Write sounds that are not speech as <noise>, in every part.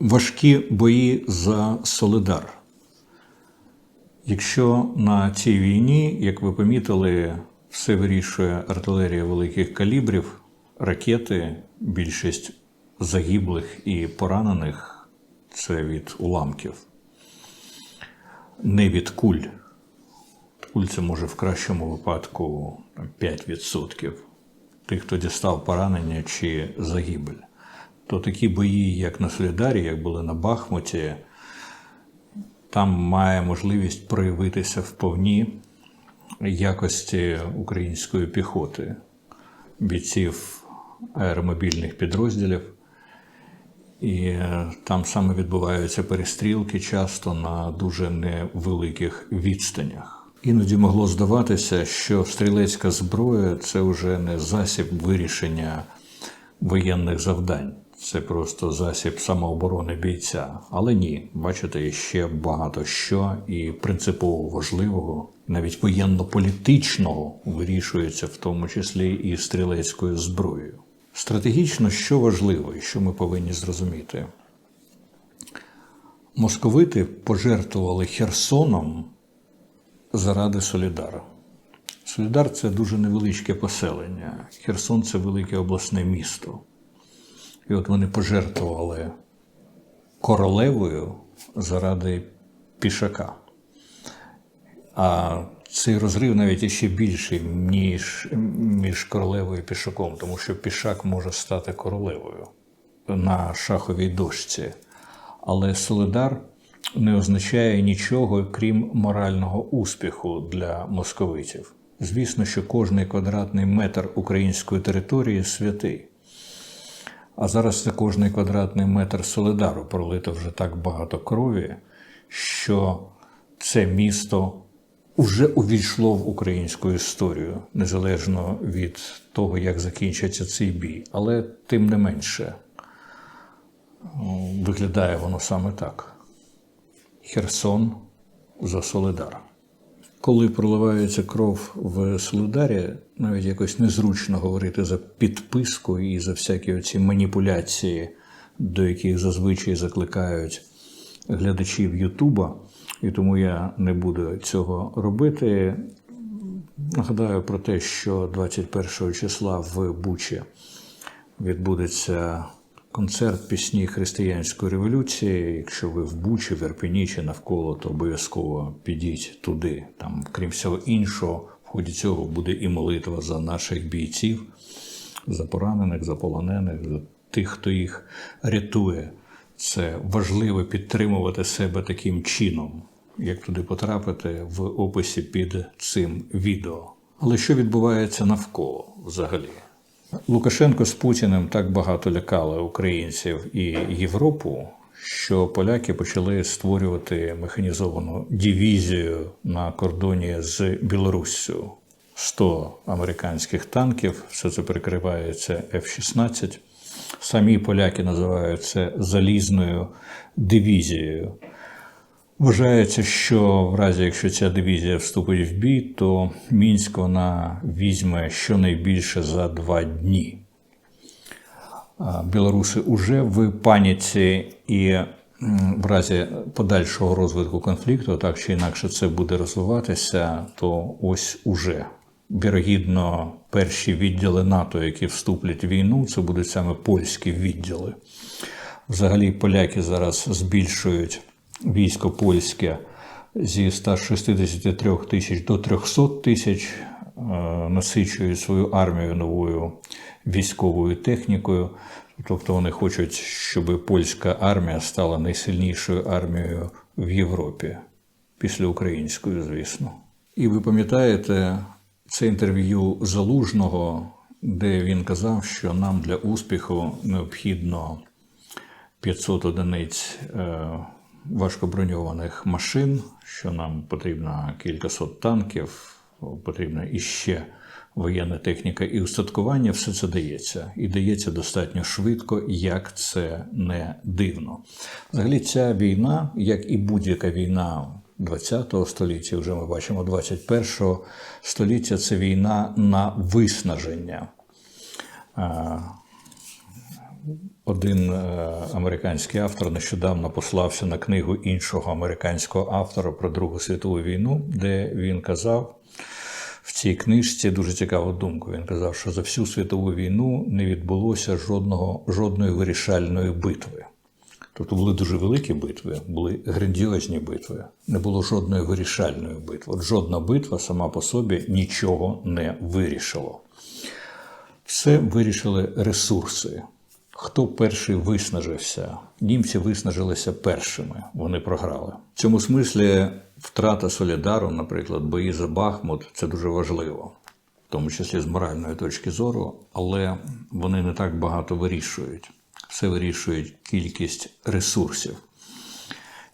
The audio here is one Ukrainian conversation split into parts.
Важкі бої за Солидар. Якщо на цій війні, як ви помітили, все вирішує артилерія великих калібрів, ракети, більшість загиблих і поранених це від уламків, не від куль. Куль це може в кращому випадку 5% тих, хто дістав поранення чи загибель. То такі бої, як на Солідарі, як були на Бахмуті, там має можливість проявитися вповні якості української піхоти, бійців аеромобільних підрозділів. І е, там саме відбуваються перестрілки часто на дуже невеликих відстанях. Іноді могло здаватися, що стрілецька зброя це вже не засіб вирішення воєнних завдань, це просто засіб самооборони бійця. Але ні, бачите, ще багато що і принципово важливого, навіть воєнно-політичного, вирішується в тому числі і стрілецькою зброєю. Стратегічно, що важливо і що ми повинні зрозуміти? Московити пожертвували Херсоном заради Солідара. Солідар це дуже невеличке поселення. Херсон це велике обласне місто. І от вони пожертвували королевою заради пішака. А цей розрив навіть іще більший, ніж між королевою і пішаком, тому що пішак може стати королевою на шаховій дошці. Але Солидар не означає нічого, крім морального успіху для московитів. Звісно, що кожний квадратний метр української території святий. А зараз за кожний квадратний метр Солидару пролито вже так багато крові, що це місто вже увійшло в українську історію, незалежно від того, як закінчиться цей бій. Але тим не менше виглядає воно саме так: Херсон за Солидар. Коли проливається кров в Солидарі, навіть якось незручно говорити за підписку і за всякі оці маніпуляції, до яких зазвичай закликають глядачів Ютуба, і тому я не буду цього робити. Нагадаю про те, що 21 числа в Бучі відбудеться концерт пісні християнської революції. Якщо ви в Бучі, в Ірпені чи навколо, то обов'язково підіть туди. Там, крім всього іншого, в ході цього буде і молитва за наших бійців, за поранених, за полонених, за тих, хто їх рятує. Це важливо підтримувати себе таким чином. Як туди потрапити в описі під цим відео. Але що відбувається навколо взагалі? Лукашенко з Путіним так багато лякали українців і Європу, що поляки почали створювати механізовану дивізію на кордоні з Білоруссю. 100 американських танків, все це прикривається F-16. Самі поляки називають це залізною дивізією. Вважається, що в разі, якщо ця дивізія вступить в бій, то Мінськ вона візьме щонайбільше за два дні. Білоруси вже в паніці і в разі подальшого розвитку конфлікту, так чи інакше це буде розвиватися, то ось уже вірогідно перші відділи НАТО, які вступлять в війну, це будуть саме польські відділи. Взагалі, поляки зараз збільшують військо польське зі 163 тисяч до 300 тисяч, насичують свою армію новою військовою технікою. Тобто вони хочуть, щоб польська армія стала найсильнішою армією в Європі, після української, звісно. І ви пам'ятаєте це інтерв'ю Залужного, де він казав, що нам для успіху необхідно 500 одиниць важкоброньованих машин, що нам потрібно кількасот танків, потрібна іще воєнна техніка і устаткування, все це дається. І дається достатньо швидко, як це не дивно. Взагалі, ця війна, як і будь-яка війна. 20 століття, вже ми бачимо 21 століття це війна на виснаження. Один е, американський автор нещодавно послався на книгу іншого американського автора про Другу світову війну, де він казав в цій книжці дуже цікаву думку. Він казав, що за всю світову війну не відбулося жодного, жодної вирішальної битви. Тобто були дуже великі битви, були грандіозні битви. Не було жодної вирішальної битви. От жодна битва сама по собі нічого не вирішила. Все вирішили ресурси. Хто перший виснажився? Німці виснажилися першими, вони програли. В цьому смислі втрата Солідару, наприклад, бої за Бахмут це дуже важливо, в тому числі з моральної точки зору, але вони не так багато вирішують. Все вирішують кількість ресурсів.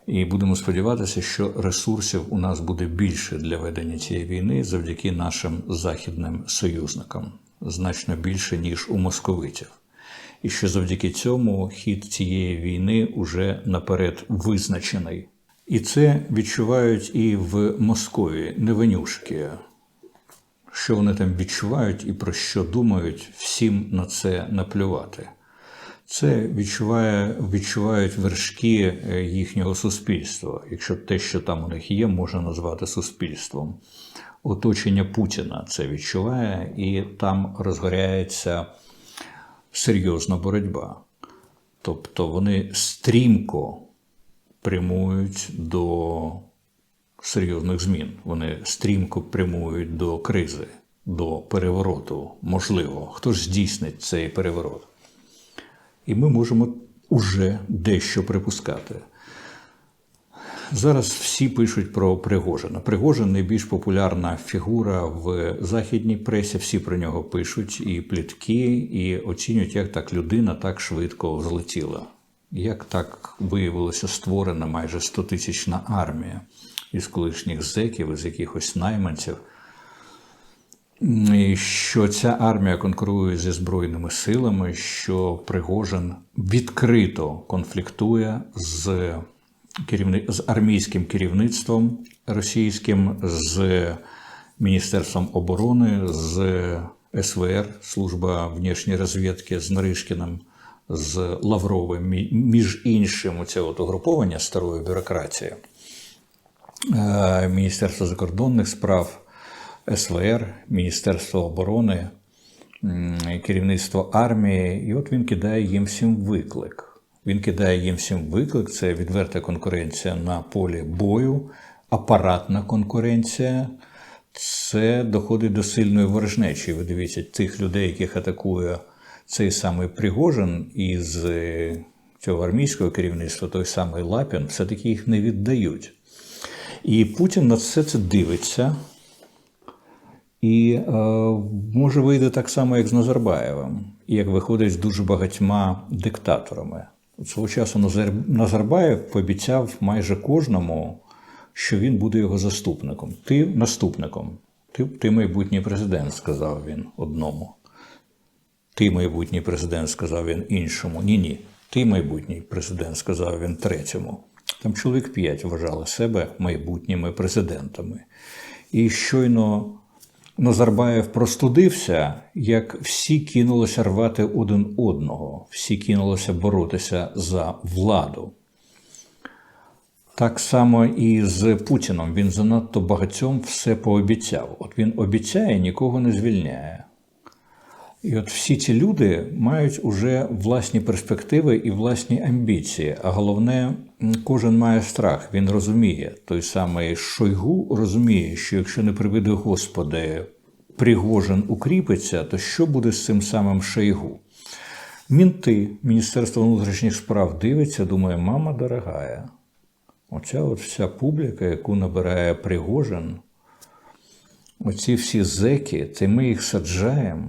І будемо сподіватися, що ресурсів у нас буде більше для ведення цієї війни завдяки нашим західним союзникам, значно більше, ніж у московитів. І що завдяки цьому хід цієї війни уже наперед визначений. І це відчувають і в Москові, не винюшки. Що вони там відчувають і про що думають, всім на це наплювати. Це відчуває, відчувають вершки е, їхнього суспільства, якщо те, що там у них є, можна назвати суспільством. Оточення Путіна це відчуває, і там розгоряється серйозна боротьба. Тобто вони стрімко прямують до серйозних змін. Вони стрімко прямують до кризи, до перевороту. Можливо, хто ж здійснить цей переворот? І ми можемо уже дещо припускати. Зараз всі пишуть про Пригожина. Пригожин найбільш популярна фігура в західній пресі. Всі про нього пишуть і плітки, і оцінюють, як так людина так швидко взлетіла. Як так виявилося створена майже 100-тисячна армія із колишніх зеків, із якихось найманців. І що ця армія конкурує зі збройними силами, що Пригожин відкрито конфліктує з. З армійським керівництвом російським, з Міністерством оборони, з СВР, служба внішньої розвідки з Наришкіним, з Лавровим, між іншим, це от угруповання старої бюрократії, Е, Міністерство закордонних справ. СВР, Міністерство оборони, керівництво армії, і от він кидає їм всім виклик. Він кидає їм всім виклик. Це відверта конкуренція на полі бою, апаратна конкуренція. Це доходить до сильної ворожнечі. Ви дивіться, тих людей, яких атакує цей самий Пригожин із е, цього армійського керівництва, той самий Лапін, все-таки їх не віддають. І Путін на все це дивиться. І е, може вийде так само, як з Назарбаєвим, і як виходить з дуже багатьма диктаторами. Свого часу Назарбаєв пообіцяв майже кожному, що він буде його заступником. Ти наступником. Ти, ти майбутній президент, сказав він одному. Ти майбутній президент, сказав він іншому. Ні, ні. Ти майбутній президент, сказав він третьому. Там чоловік п'ять вважали себе майбутніми президентами. І щойно Назарбаєв простудився, як всі кинулися рвати один одного, всі кинулися боротися за владу. Так само і з Путіном. Він занадто багатьом все пообіцяв. От він обіцяє, нікого не звільняє. І от всі ці люди мають уже власні перспективи і власні амбіції. А головне, кожен має страх. Він розуміє. Той самий Шойгу розуміє, що якщо не приведе Господи, Пригожин укріпиться, то що буде з цим самим Шойгу? Мінти, Міністерство внутрішніх справ дивиться, думає, мама дорогая. Оця от вся публіка, яку набирає Пригожин, оці всі зеки, це ми їх саджаємо.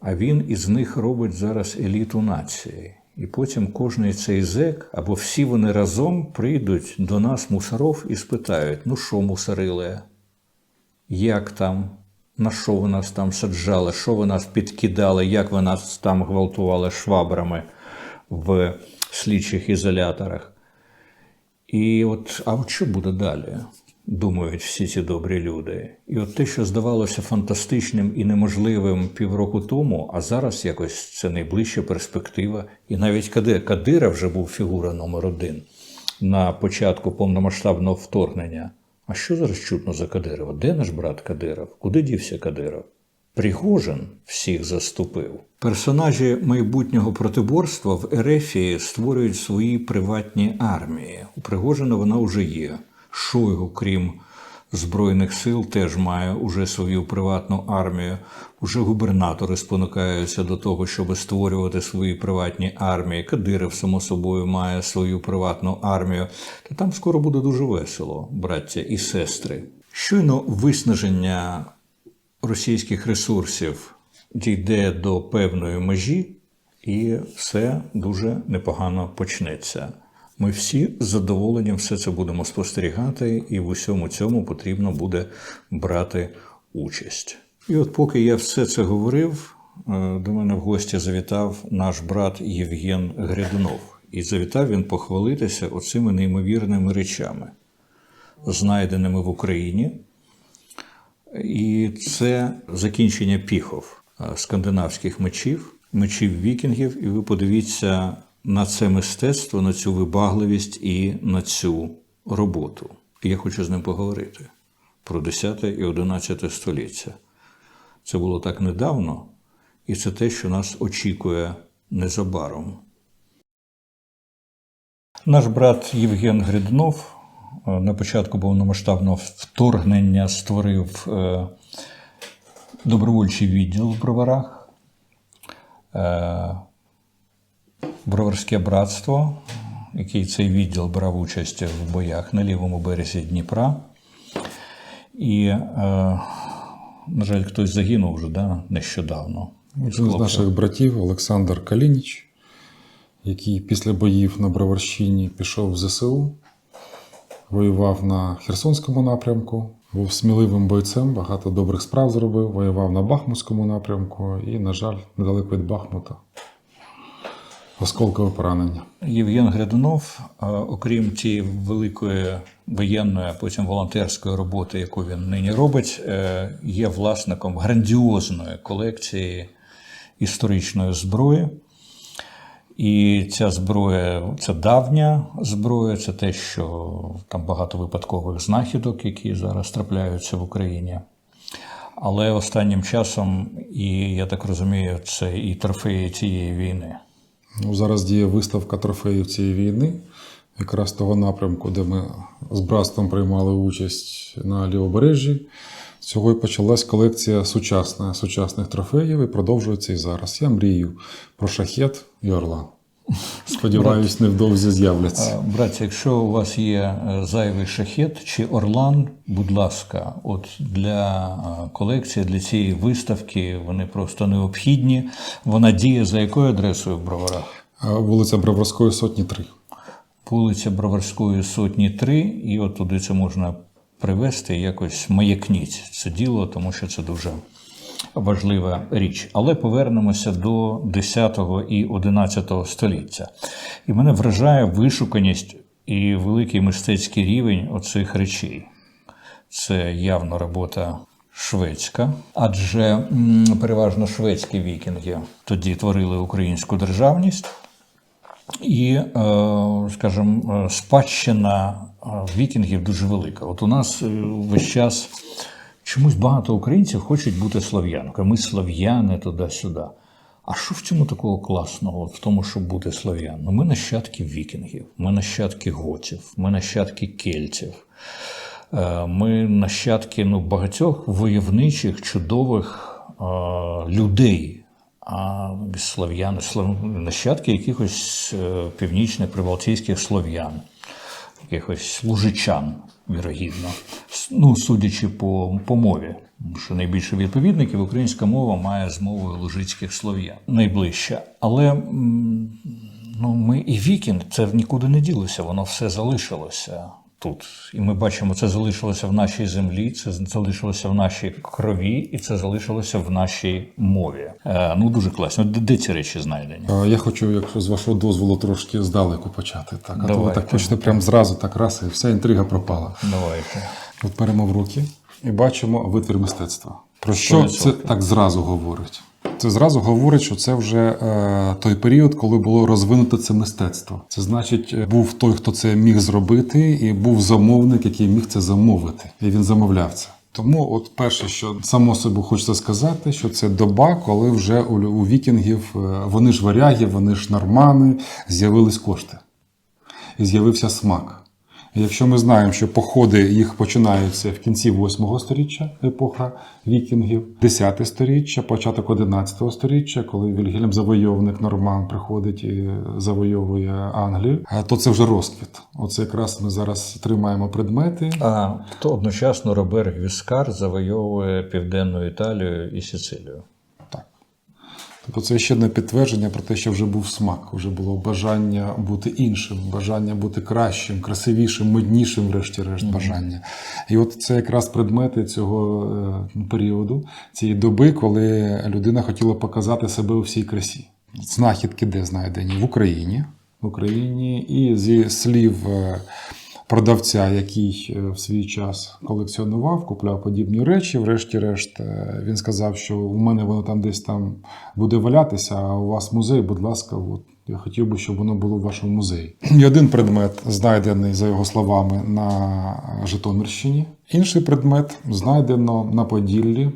А він із них робить зараз еліту нації. І потім кожний цей зек, або всі вони разом прийдуть до нас, мусоров, і спитають: ну що, мусорили? Як там? На що ви нас там саджали? Що ви нас підкидали? Як ви нас там гвалтували швабрами в слідчих ізоляторах? І от, а от що буде далі? Думають всі ці добрі люди. І от те, що здавалося фантастичним і неможливим півроку тому, а зараз якось це найближча перспектива. І навіть Кадира вже був фігура номер один на початку повномасштабного вторгнення. А що зараз чутно за Кадирова? Де наш брат Кадиров? Куди дівся Кадиров? Пригожин всіх заступив. Персонажі майбутнього протиборства в Ерефії створюють свої приватні армії. У Пригожина вона вже є. Шойгу, крім Збройних сил, теж має уже свою приватну армію. Уже губернатори спонукаються до того, щоб створювати свої приватні армії. Кадиров, само собою, має свою приватну армію. Та там скоро буде дуже весело, браття і сестри. Щойно виснаження російських ресурсів дійде до певної межі, і все дуже непогано почнеться. Ми всі з задоволенням все це будемо спостерігати, і в усьому цьому потрібно буде брати участь. І от поки я все це говорив, е, до мене в гості завітав наш брат Євген Грядунов. І завітав він похвалитися оцими неймовірними речами, знайденими в Україні. І це закінчення піхов е, скандинавських мечів, мечів вікінгів. І ви подивіться на це мистецтво, на цю вибагливість і на цю роботу. І я хочу з ним поговорити про 10 і 11 століття. Це було так недавно, і це те, що нас очікує незабаром. Наш брат Євген Гриднов е, на початку повномасштабного вторгнення створив е, добровольчий відділ в броварах, е, Броварське братство, який цей відділ брав участь в боях на лівому березі Дніпра. І, е, на жаль, хтось загинув вже да, нещодавно. Один з наших братів Олександр Калініч, який після боїв на Броварщині пішов в ЗСУ, воював на Херсонському напрямку, був сміливим бойцем, багато добрих справ зробив, воював на Бахмутському напрямку і, на жаль, недалеко від Бахмута. Осколкове поранення. Євген Грядунов, е, окрім тієї великої воєнної, а потім волонтерської роботи, яку він нині робить, е, є власником грандіозної колекції історичної зброї. І ця зброя це давня зброя, це те, що там багато випадкових знахідок, які зараз трапляються в Україні. Але останнім часом, і я так розумію, це і трофеї цієї війни. Ну, зараз діє виставка трофеїв цієї війни, якраз того напрямку, де ми з братством приймали участь на лівобережжі. З цього і почалась колекція сучасна, сучасних трофеїв і продовжується і зараз. Я мрію про шахет і орлан. Сподіваюсь, невдовзі з'являться. Е, Братці, якщо у вас є е, зайвий шахет чи орлан, будь ласка, от для е, колекції, для цієї виставки вони просто необхідні. Вона діє за якою адресою в Броварах? Вулиця Броварської сотні 3. Вулиця Броварської сотні 3, і от туди це можна привезти якось маякніть це діло, тому що це дуже важлива річ. Але повернемося до 10 і 11 століття. І мене вражає вишуканість і великий мистецький рівень оцих речей. Це явно робота шведська, адже переважно шведські вікінги тоді творили українську державність. І, е, скажімо, спадщина е, вікінгів дуже велика. От у нас е, весь час чомусь багато українців хочуть бути слов'янками. Ми слов'яни туди-сюди. А що в цьому такого класного, в тому, щоб бути слов'яном? Ми нащадки вікінгів, ми нащадки готів, ми нащадки кельтів. Е, Ми нащадки ну, багатьох войовничих, чудових е, людей, а слов'яни, слов... нащадки якихось е, північних прибалтійських слов'ян, якихось служичан, вірогідно, ну, судячи по, по мові. Що найбільше відповідників українська мова має з мовою лужицьких слов'ян найближче. Але ну, ми і вікінг, це нікуди не ділося, воно все залишилося тут. І ми бачимо, це залишилося в нашій землі, це залишилося в нашій крові, і це залишилося в нашій мові. Е, ну дуже класно. Де, де ці речі знайдені? Я хочу, якщо з вашого дозволу, трошки здалеку почати. Так, а то ви так хочете прямо зразу, так раз, і вся інтрига пропала. Давайте. От беремо в руки і бачимо витвір мистецтва. Про що це 100%. так зразу говорить? Це зразу говорить, що це вже е, той період, коли було розвинуто це мистецтво. Це значить, е, був той, хто це міг зробити, і був замовник, який міг це замовити. І він замовляв це. Тому, от перше, що само собі хочеться сказати, що це доба, коли вже у, вікінгів е, вони ж варяги, вони ж нормани, з'явились кошти і з'явився смак. Якщо ми знаємо, що походи їх починаються в кінці 8 століття, епоха вікінгів, 10 століття, початок 11 століття, коли Вільгельм завойовник Норман приходить і завойовує Англію, а то це вже розквіт. Оце якраз ми зараз тримаємо предмети. А то одночасно Роберг Віскар завойовує Південну Італію і Сицилію. Тобто це ще одне підтвердження про те, що вже був смак, вже було бажання бути іншим, бажання бути кращим, красивішим, моднішим, врешті-решт, бажання. І от це якраз предмети цього е, періоду, цієї доби, коли людина хотіла показати себе у всій красі. Знахідки де знайдені? В Україні. В Україні і зі слів. Продавця, який е, в свій час колекціонував, купляв подібні речі. Врешті-решт, е, він сказав, що у мене воно там десь там буде валятися, а у вас музей, будь ласка, от я хотів би, щоб воно було в вашому музеї. І один предмет знайдений, за його словами, на Житомирщині. Інший предмет знайдено на Поділлі.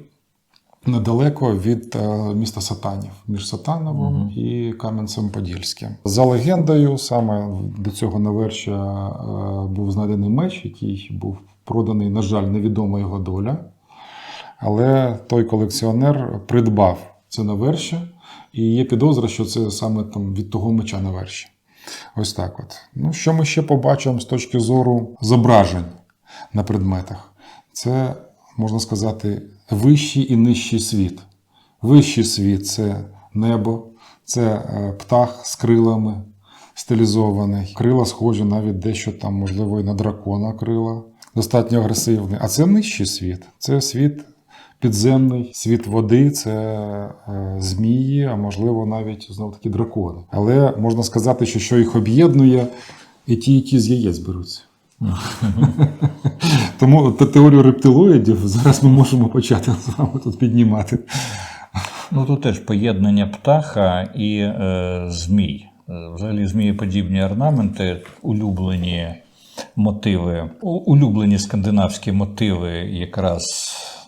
Недалеко від е, міста Сатанів, між Сатановом і Кам'янцем-Подільським. За легендою, саме до цього наверча е, був знайдений меч, який був проданий, на жаль, невідома його доля. Але той колекціонер придбав це навершя, і є підозра, що це саме там від того меча навершя. Ось так от. Ну, що ми ще побачимо з точки зору зображень на предметах? Це, можна сказати, вищий і нижчий світ. Вищий світ це небо, це е, птах з крилами стилізований. Крила схожі навіть дещо там, можливо, і на дракона крила. Достатньо агресивний. А це нижчий світ. Це світ підземний, світ води, це е, змії, а можливо навіть знов таки дракони. Але можна сказати, що що їх об'єднує, і ті, і ті з яєць беруться. <laughs> Тому те- теорію рептилоїдів зараз ми можемо почати з вами тут піднімати. Ну тут теж поєднання птаха і е, змій. Е, Взагалі, змієподібні орнаменти, улюблені мотиви, улюблені скандинавські мотиви якраз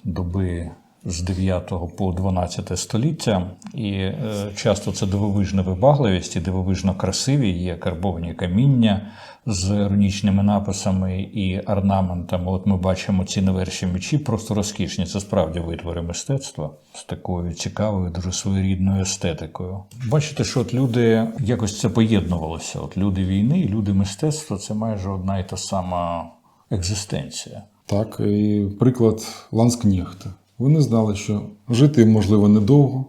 доби з 9 по 12 століття. І е, часто це дивовижна вибагливість і дивовижно красиві, є карбовані каміння з іронічними написами і орнаментами. От ми бачимо ці неверші мечі, просто розкішні. Це справді витвори мистецтва з такою цікавою, дуже своєрідною естетикою. Бачите, що от люди якось це поєднувалося. От люди війни і люди мистецтва це майже одна і та сама екзистенція. Так, і приклад Ланскнехта. Вони знали, що жити можливо недовго,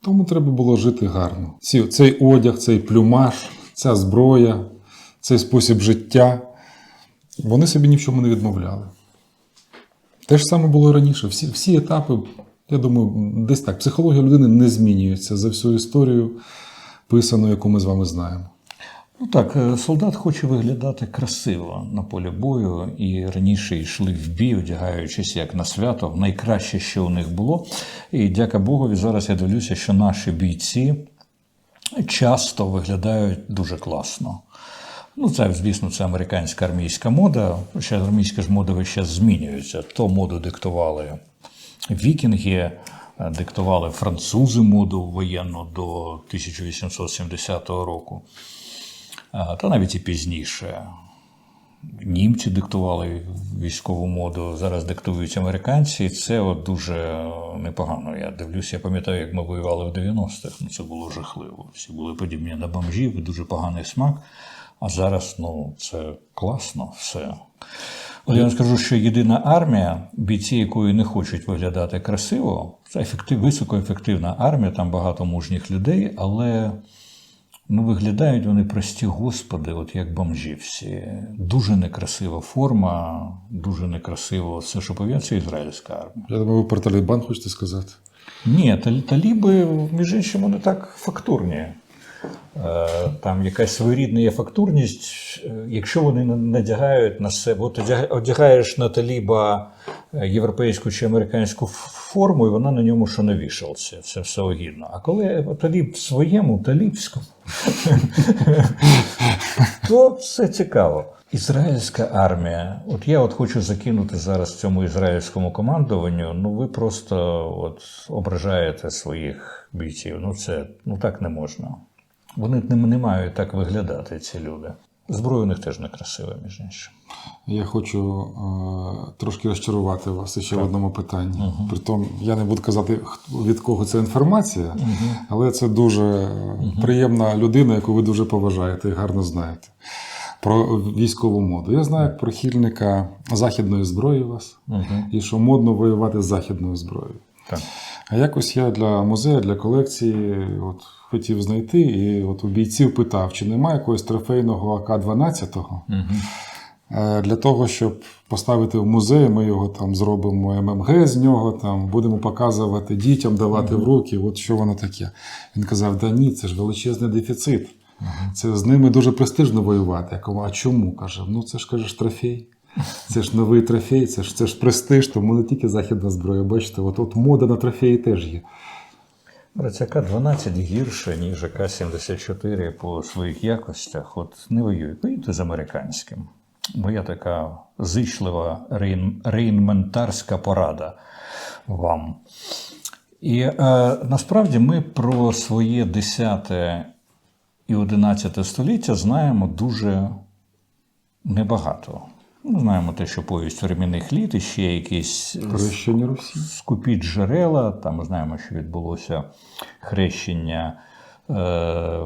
тому треба було жити гарно. Цей одяг, цей плюмаж, ця зброя, цей спосіб життя. Вони собі ні в чому не відмовляли. Те ж саме було раніше. Всі, всі етапи, я думаю, десь так. Психологія людини не змінюється за всю історію, писану, яку ми з вами знаємо. Ну так, е, солдат хоче виглядати красиво на полі бою, і раніше йшли в бій, одягаючись як на свято, найкраще, що у них було. І дяка Богові, зараз я дивлюся, що наші бійці часто виглядають дуже класно. Ну, це, звісно, це американська армійська мода. Ще армійська ж мода весь час змінюється. То моду диктували вікінги, е, диктували французи моду воєнну до 1870 року. Та навіть і пізніше. Німці диктували військову моду, зараз диктують американці, і це от дуже е, непогано. Я дивлюся, я пам'ятаю, як ми воювали в 90-х. Ну, це було жахливо. Всі були подібні на бомжів, дуже поганий смак. А зараз ну, це класно все. От я вам скажу, що єдина армія, бійці якої не хочуть виглядати красиво, це ефектив, високоефективна армія, там багато мужніх людей, але Ну, виглядають вони прості господи, от як бомжі всі. Дуже некрасива форма, дуже некрасиво все, що пов'язує ізраїльська армія. Я думаю, ви про Талібан хочете сказати? Ні, тал- таліби, між іншим, вони так фактурні. Е, Там якась своєрідна є фактурність. Е, Якщо вони на- надягають на себе, от одяга- одягаєш на таліба е, європейську чи американську форму, і вона на ньому що на вішалці. Це все огідно. А коли таліб в своєму талібському, <laughs> то все цікаво. Ізраїльська армія. От я от хочу закинути зараз цьому ізраїльському командуванню. Ну ви просто от ображаєте своїх бійців. Ну це ну так не можна. Вони не, не мають так виглядати, ці люди. Зброя у них теж не красива, між іншим. Я хочу е, трошки розчарувати вас ще в одному питанні. Притом я не буду казати, від кого це інформація, але це дуже е, приємна людина, яку ви дуже поважаєте і гарно знаєте. Про військову моду. Я знаю як прихильника західної зброї вас, і що модно воювати з західною зброєю. Так. А якось я для музею, для колекції от, хотів знайти, і от у бійців питав, чи немає якогось трофейного АК-12. Е, Для того, щоб поставити в музей, ми його там зробимо ММГ з нього, там будемо показувати дітям, давати в руки. От що воно таке. Він казав: да ні, це ж величезний дефіцит. Це з ними дуже престижно воювати. Я кажу, а чому? каже, ну це ж кажеш трофей. Це ж новий трофей, це ж це ж престиж, тому не тільки західна зброя. Бачите, от, от мода на трофеї теж є. Брацяка 12 гірше, ніж АК-74 по своїх якостях. От не воюють. Воюйте з американським. Моя така зичлива рейн, рейнментарська порада вам. І е, насправді ми про своє 10 і 11 століття знаємо дуже небагато. Ми знаємо те, що повість времінних літ і ще якісь Хрещення Русі. скупі джерела. Там ми знаємо, що відбулося хрещення е,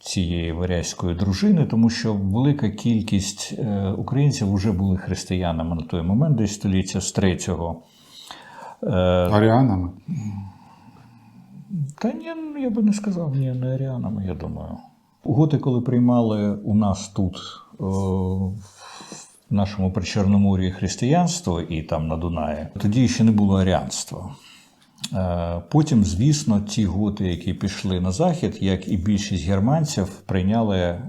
цієї варязької дружини, тому що велика кількість е, українців вже були християнами на той момент, десь століття з третього. Е, Аріанами. та ні, ну, я би не сказав, ні, не аріанами, я думаю. Готи, коли приймали у нас тут, о, нашому Причорномор'ї християнство і там на Дунаї, тоді ще не було аріанства. Е, Потім, звісно, ті готи, які пішли на захід, як і більшість германців, прийняли е,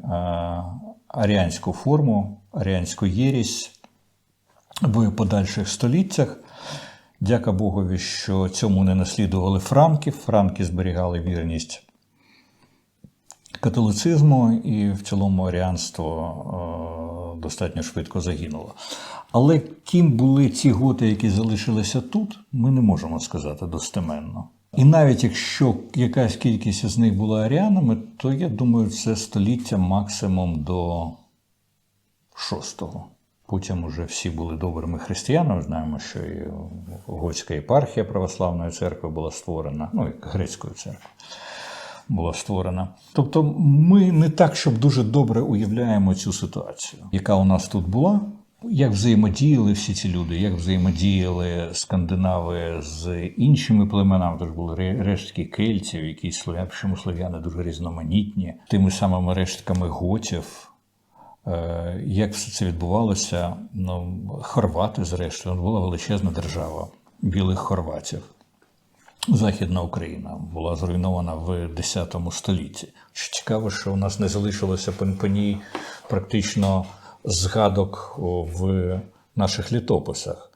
аріанську форму, аріанську єрість в подальших століттях. Дяка Богові, що цьому не наслідували франки. Франки зберігали вірність католицизму, і в цілому аріанство е, достатньо швидко загинуло. Але ким були ті готи, які залишилися тут, ми не можемо сказати достеменно. І навіть якщо якась кількість з них була аріанами, то я думаю, це століття максимум до шостого. Потім уже всі були добрими християнами. Знаємо, що і Готська єпархія православної церкви була створена, ну і грецької церкви була створена. Тобто, ми не так, щоб дуже добре уявляємо цю ситуацію, яка у нас тут була. Як взаємодіяли всі ці люди, як взаємодіяли скандинави з іншими племенами, тож були рештки кельтів, які слов'яни, причому слов'яни дуже різноманітні, тими самими рештками готів. Е, Як все це відбувалося? Ну, хорвати, зрештою, була величезна держава білих хорватів. Західна Україна була зруйнована в X столітті. Що цікаво, що у нас не залишилося по, практично згадок в наших літописах.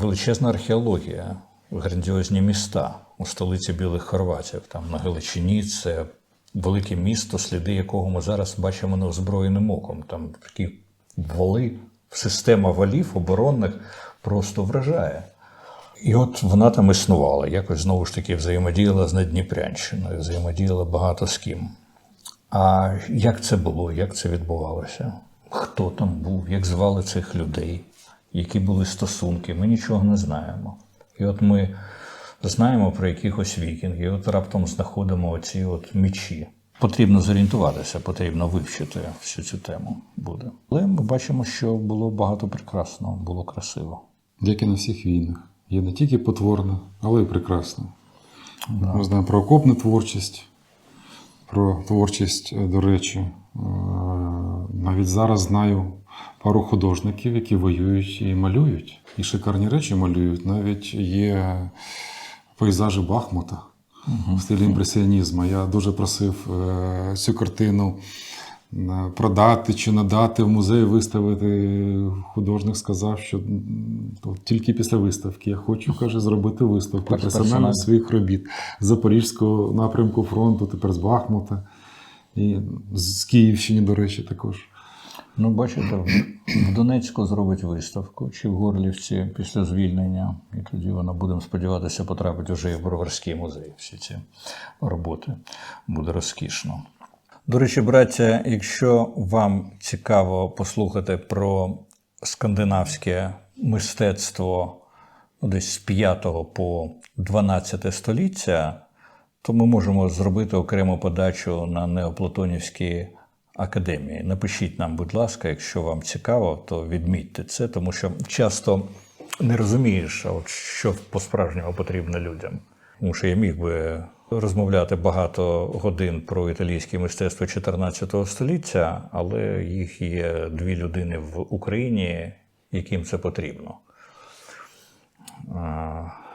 Величезна археологія, грандіозні міста у столиці білих хорватів. Там на Галичині це велике місто, сліди якого ми зараз бачимо неозброєним оком. Там такі вали, система валів оборонних просто вражає. І от вона там існувала, якось знову ж таки взаємодіяла з Надніпрянщиною, взаємодіяла багато з ким. А як це було, як це відбувалося? Хто там був, як звали цих людей, які були стосунки? Ми нічого не знаємо. І от ми знаємо про якихось вікінгів, і от раптом знаходимо оці от мічі. Потрібно зорієнтуватися, потрібно вивчити всю цю тему буде. Але ми бачимо, що було багато прекрасного, було красиво. Як і на всіх війнах. Є не тільки потворне, але й прекрасне. Ми знаємо про окопну творчість, про творчість, е, до речі. е, Навіть зараз знаю пару художників, які воюють і малюють. І шикарні речі малюють. Навіть є пейзажі Бахмута. в стилі імпресіонізму. Я дуже просив е, цю картину продати чи надати в музей, виставити. Художник сказав, що то тільки після виставки. Я хочу, каже, зробити виставку Перс- персонально своїх робіт з Запорізького напрямку фронту, тепер з Бахмута. І з Київщини, до речі, також. Ну, бачите, в- Донецьку зробить виставку чи в Горлівці після звільнення, і тоді вона, будемо сподіватися, потрапить уже і в Броварський музей. Всі ці роботи буде розкішно. До речі, браття, якщо вам цікаво послухати про скандинавське мистецтво ну, десь з 5 по 12 століття, то ми можемо зробити окрему подачу на неоплатонівські академії. Напишіть нам, будь ласка, якщо вам цікаво, то відмітьте це, тому що часто не розумієш, от що по-справжньому потрібно людям. Тому що я міг би розмовляти багато годин про італійське мистецтво 14 століття, але їх є дві людини в Україні, яким це потрібно.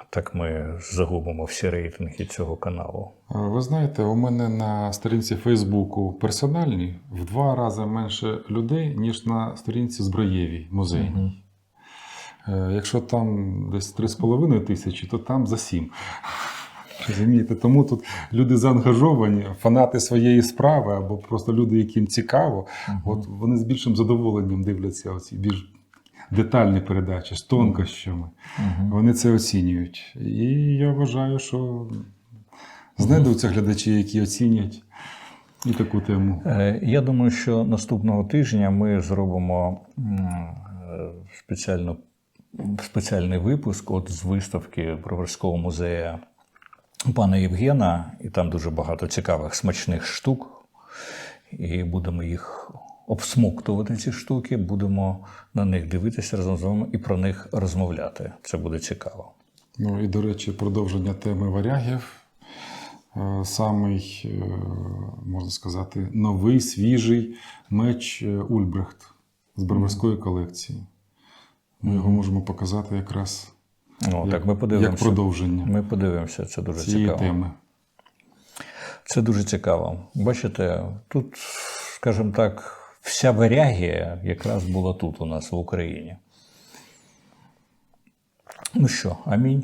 Так ми загубимо всі рейтинги цього каналу. Ви знаєте, у мене на сторінці Фейсбуку персональній в два рази менше людей, ніж на сторінці зброєвій музейній. Е, Якщо там десь 3,5 тисячі, то там за 7. Розумієте? Тому тут люди заангажовані, фанати своєї справи або просто люди, яким цікаво, от вони з більшим задоволенням дивляться оці більш детальні передачі з тонкощами. Вони це оцінюють. І я вважаю, що знайдуться глядачі, які оцінять і таку тему. Е, Я думаю, що наступного тижня ми зробимо е, спеціально, спеціальний випуск от з виставки Броварського музею пана Євгена, і там дуже багато цікавих смачних штук. І будемо їх обсмоктувати, ці штуки, будемо на них дивитися разом з вами і про них розмовляти. Це буде цікаво. Ну і, до речі, продовження теми варягів. Е, Самий, е, можна сказати, новий, свіжий меч е, Ульбрехт з Броварської колекції. Ми його можемо показати якраз Ну, так, ми як продовження Ми подивимося, це дуже цієї цікаво. теми. Це дуже цікаво. Бачите, тут, скажімо так, вся варягія якраз була тут у нас в Україні. Ну що, амінь.